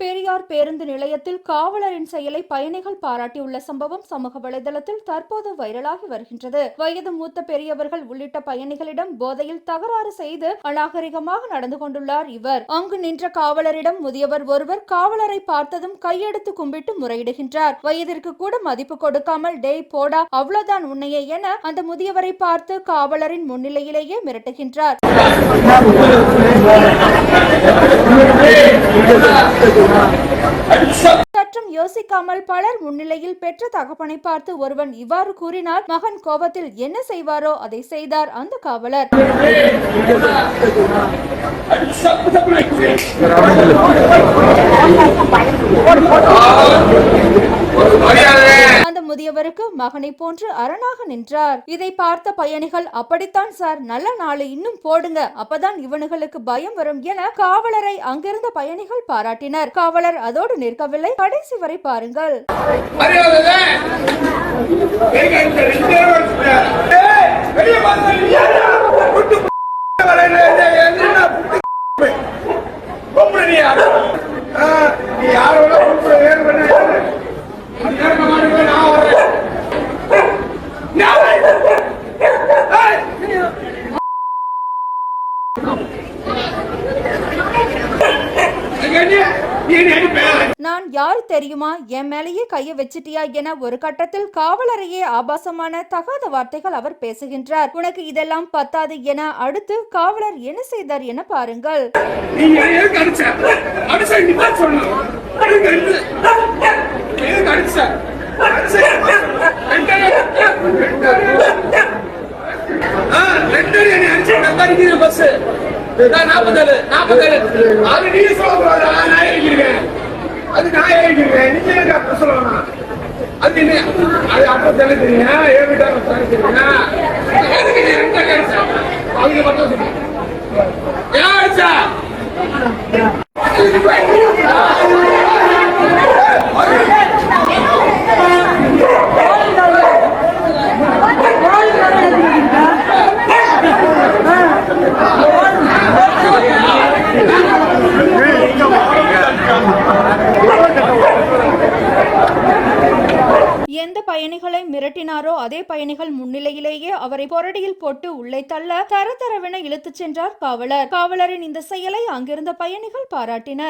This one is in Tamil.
பெரியார் பேருந்து நிலையத்தில் காவலரின் செயலை பயணிகள் பாராட்டியுள்ள சம்பவம் சமூக வலைதளத்தில் தற்போது வைரலாகி வருகின்றது. வயது மூத்த பெரியவர்கள் உள்ளிட்ட பயணிகளிடம் போதையில் தகராறு செய்து அநாகரிகமாக நடந்து கொண்டுள்ளார் இவர். அங்கு நின்ற காவலரிடம் முதியவர் ஒருவர் காவலரை பார்த்ததும் கையெடுத்து கும்பிட்டு முறையிடுகின்றார். வயதிற்கு கூட மதிப்பு கொடுக்காமல் டேய் போடா அவ்வளவுதான் உன்னையே என அந்த முதியவரை பார்த்து காவலரின் முன்னிலையிலேயே மிரட்டுகின்றார். சற்றும் யோசிக்காமல் பலர் முன்னிலையில் பெற்ற தகப்பனை பார்த்து ஒருவன் இவ்வாறு கூறினால் மகன் கோபத்தில் என்ன செய்வாரோ அதை செய்தார் அந்த காவலர். முதியவருக்கு மகனை போன்று அரணாக நின்றார். இதை பார்த்த பயணிகள் அப்படித்தான் சார் நல்ல நாளை இன்னும் போடுங்க. அப்பதான் இவனுங்களுக்கு பயம் வரும் என காவலரை அங்கிருந்த பயணிகள் பாராட்டினர். காவலர் அதோடு நிற்கவில்லை. கடைசி வரை பாருங்கள். நான் யாரு தெரியுமா? என் மேலேயே கைய வச்சிட்டியா என ஒரு கட்டத்தில் காவலரையே ஆபாசமான தகாத வார்த்தைகள் அவர் பேசுகின்றார். உனக்கு இதெல்லாம் பத்தாது என அடுத்து காவலர் என்ன செய்தார் என பாருங்கள். ரெண்டு அடிச்சு பஸ் நாற்பத்தேழு நாற்பத்தேழு அது நீ சொல்லக்கூடாது நான் ஏறிக்கிறேன் அது நான் ஏறிக்கிறேன் நீங்க எனக்கு அப்ப சொல்லணும்? அது என்ன அது அப்ப தெரியல தெரியும் ஏன் வீட்டா தெரியும்? எதுக்கு நீ ரெண்டு அவங்க மட்டும் சொல்லுங்க எந்த பயணிகளை மிரட்டினாரோ அதே பயணிகள் முன்னிலையிலேயே அவரை பொரடியில் போட்டு உள்ளே தள்ள தர தரவென இழுத்துச் சென்றார் காவலர். காவலரின் இந்த செயலை அங்கிருந்த பயணிகள் பாராட்டினர்.